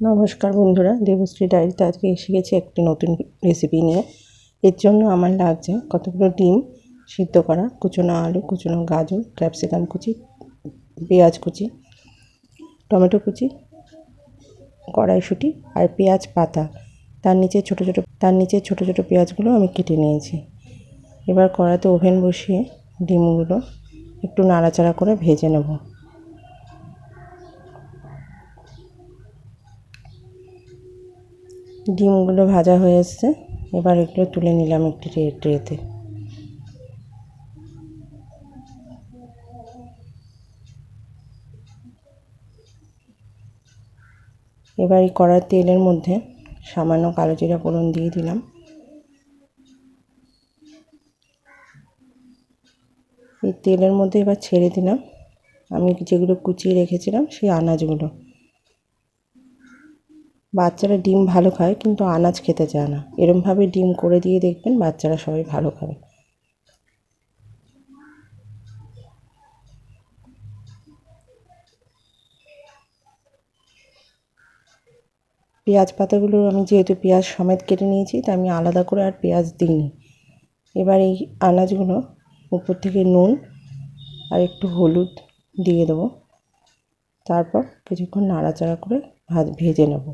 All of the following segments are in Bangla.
নমস্কার বন্ধুরা, দেবশ্রী ডায়েরিতে আজকে এসে গেছি একটি নতুন রেসিপি নিয়ে। এর জন্য আমার লাগছে কতগুলো ডিম সিদ্ধ করা, কুচনো আলু, কুচনো গাজর ক্যাপসিকাম কুচি, পেঁয়াজ কুচি, টমেটো কুচি, কড়াইশুঁটি আর পেঁয়াজ পাতা। তার নিচে ছোট ছোট, তার নিচে ছোট ছোট পেঁয়াজগুলো আমি কেটে নিয়েছি। এবার কড়াতে ওভেন বসিয়ে ডিমগুলো একটু নাড়াচাড়া করে ভেজে নেব। ডিমগুলো ভাজা হয়ে এসছে। এবার এগুলো তুলে নিলাম একটি ট্রে ট্রেতে। এবার এই কড়ার তেলের মধ্যে সামান্য কালো জিরা ফোড়ন দিয়ে দিলাম। এই তেলের মধ্যে এবার ছেড়ে দিলাম। আমি যেগুলো কুচিয়ে রেখেছিলাম সেই আনাজগুলো। বাচ্চারা ডিম ভালো খায়, কিন্তু আনাজ খেতে চায় না। এরমভাবে ডিম করে দিয়ে দেখবেন বাচ্চারা সবাই ভালো খাবে। পেঁয়াজ পাতাগুলো আমি যেহেতু পেঁয়াজ সমেত কেটে নিয়েছি, তাই আমি আলাদা করে আর পেঁয়াজ দিইনি। এবার এই আনাজগুলো উপর থেকে নুন আর একটু হলুদ দিয়ে দেবো। তারপর কিছুক্ষণ নাড়াচাড়া করে ভাজ, ভেজে নেব।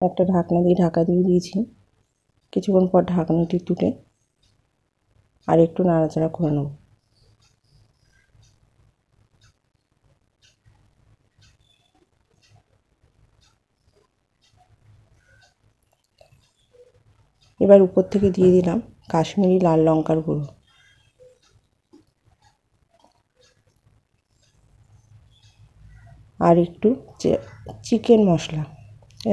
একটা ঢাকনা দিয়ে ঢাকা দিয়ে দিয়েছি। কিছুক্ষণ পর ঢাকনাটি তুলে আর একটু নাড়াচাড়া করে নেব। এবার উপর থেকে দিয়ে দিলাম কাশ্মীরি লাল লঙ্কার গুঁড়ো। আর একটু চিকেন মশলা।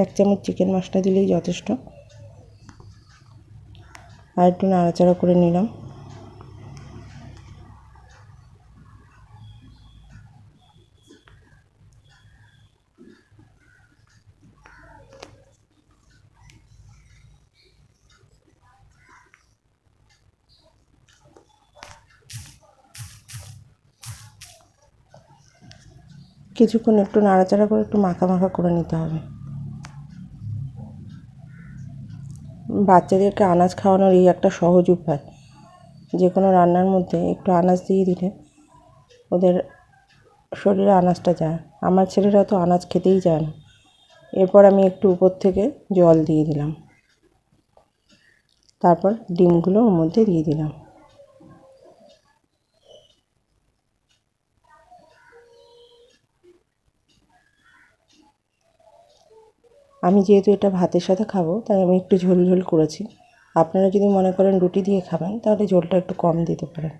এক চামচ চিকেন মশলা দিলেই যথেষ্ট। আর একটু নাড়াচাড়া করে নিলাম। কিছুক্ষণ একটু নাড়াচাড়া করে একটু মাখা মাখা করে নিতে হবে। বাচ্চাদেরকে আনাজ খাওয়ানোর এই একটা সহজ উপায় যে কোনো রান্নার মধ্যে একটু আনাজ দিয়ে দিলে ওদের শরীরে আনাজটা যায়। আমার ছেলেরা তো আনাজ খেতেই চায় না। এরপর আমি একটু উপর থেকে জল দিয়ে দিলাম। তারপর ডিমগুলো ওর মধ্যে দিয়ে দিলাম। আমি যেহেতু এটা ভাতের সাথে খাব, তাই আমি একটু ঝোল ঝোল করেছি। আপনারা যদি মনে করেন রুটি দিয়ে খাবেন, তাহলে ঝোলটা একটু কম দিতে পারেন।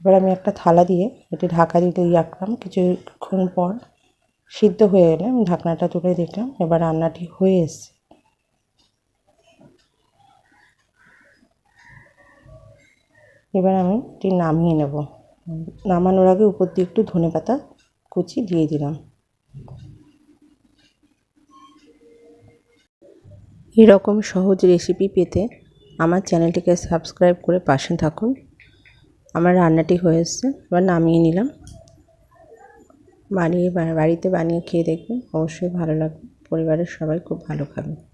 এবার আমি একটা থালা দিয়ে এটি ঢাকা দিতে রাখলাম। কিছুক্ষণ পর সিদ্ধ হয়ে গেলে আমি ঢাকনাটা তুলে দেখলাম, এবার রান্নাটি হয়ে এসছে। এবার আমি এটি নামিয়ে নেব। নামানোর আগে উপর দিয়ে একটু ধনে পাতা কুচি দিয়ে দিলাম। এরকম সহজ রেসিপি পেতে আমার চ্যানেলটিকে সাবস্ক্রাইব করে পাশে থাকুন। আমার রান্নাটি হয়ে এসছে, এবার নামিয়ে নিলাম। বানিয়ে বাড়িতে বানিয়ে খেয়ে দেখবেন অবশ্যই ভালো লাগবে। পরিবারের সবাই খুব ভালো খাবে।